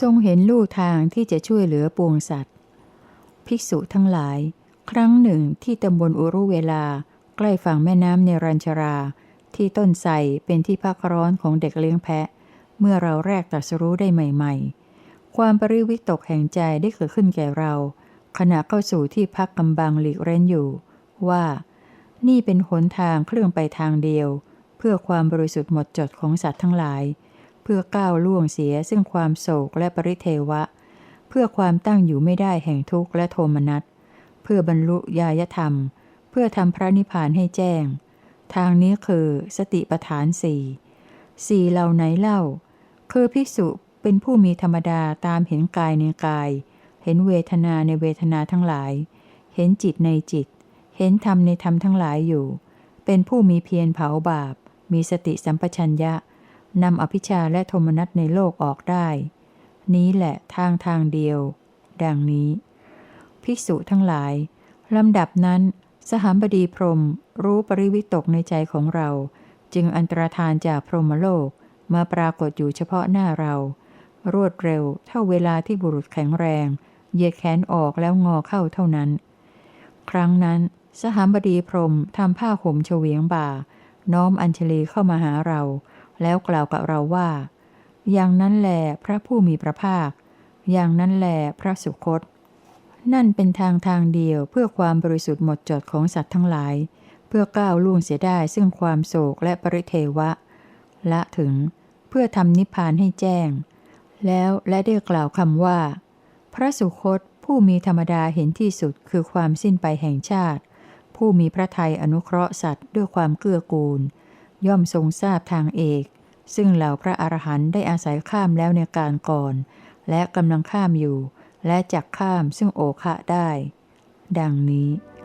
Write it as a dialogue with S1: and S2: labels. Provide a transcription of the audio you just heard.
S1: ทรงเห็นลู่ทางที่จะช่วยเหลือปวงสัตว์ ภิกษุทั้งหลาย ครั้งหนึ่งที่ตำบลอุรุเวลา ใกล้ฝั่งแม่น้ำเนรัญชรา ที่ต้นไทรเป็นที่พักร้อนของเด็กเลี้ยงแพะ เมื่อเราแรกตรัสรู้ได้ใหม่ ๆ ความปริวิตกแห่งใจได้เกิดขึ้นแก่เรา ขณะเข้าสู่ที่พักกำบังหลีกเร้นอยู่ ว่า นี่เป็นหนทางเคลื่องไปทางเดียว เพื่อความบริสุทธิ์หมดจดของสัตว์ทั้งหลาย เพื่อก้าวล่วงเสียซึ่งความโศกและปริเทวะ เพื่อความตั้งอยู่ไม่ได้แห่งทุกข์และโทมนัส เพื่อบรรลุญาธรรม เพื่อทำพระนิพพานให้แจ้ง ทางนี้คือสติปฐานสี่สี่เหล่าไหนเล่า คือภิกษุเป็นผู้มีธรรมดาตามเห็นกายในกาย เห็นเวทนาในเวทนาทั้งหลาย เห็นจิตในจิต เห็นธรรมในธรรมทั้งหลายอยู่ เป็นผู้มีเพียรเผาบาป มีสติสัมปชัญญะ นำอภิชาและโทมนัสในโลกออกได้ นี้แหละทางทางเดียว ดังนี้ ภิกษุทั้งหลายลำดับนั้น สหามบดีพรมรู้ปริวิตกในใจของเรา จึงอันตรธานจากพรหมโลกมาปรากฏอยู่เฉพาะหน้าเรา รวดเร็วเท่าเวลาที่บุรุษแข็งแรงเหยียดแขนออกแล้วงอเข้าเท่านั้น ครั้งนั้น สหามบดีพรมทำผ้าห่มเฉวียงบ่า น้อมอัญชลีเข้ามาหาเรา แล้วกล่าวกับเราว่า อย่างนั้นแหลพระผู้มีพระภาค อย่างนั้นแหลพระสุคต นั่นเป็นทางทางเดียวเพื่อความบริสุทธิ์หมดจดของสัตว์ทั้งหลาย เพื่อก้าวล่วงเสียได้ซึ่งความโศกและปริเทวะ ละถึงเพื่อทำนิพพานให้แจ้ง แล้วและได้กล่าวคำว่า พระสุคตผู้มีธรรมดาเห็นที่สุดคือความสิ้นไปแห่งชาติ ผู้มีพระทัยอนุเคราะห์สัตว์ด้วยความเกื้อกูล ย่อมทรงทราบทางเอก ซึ่งเหล่าพระอรหันต์ได้อาศัยข้ามแล้วในการก่อน และกำลังข้ามอยู่ และจักข้ามซึ่งโอคะได้ ดังนี้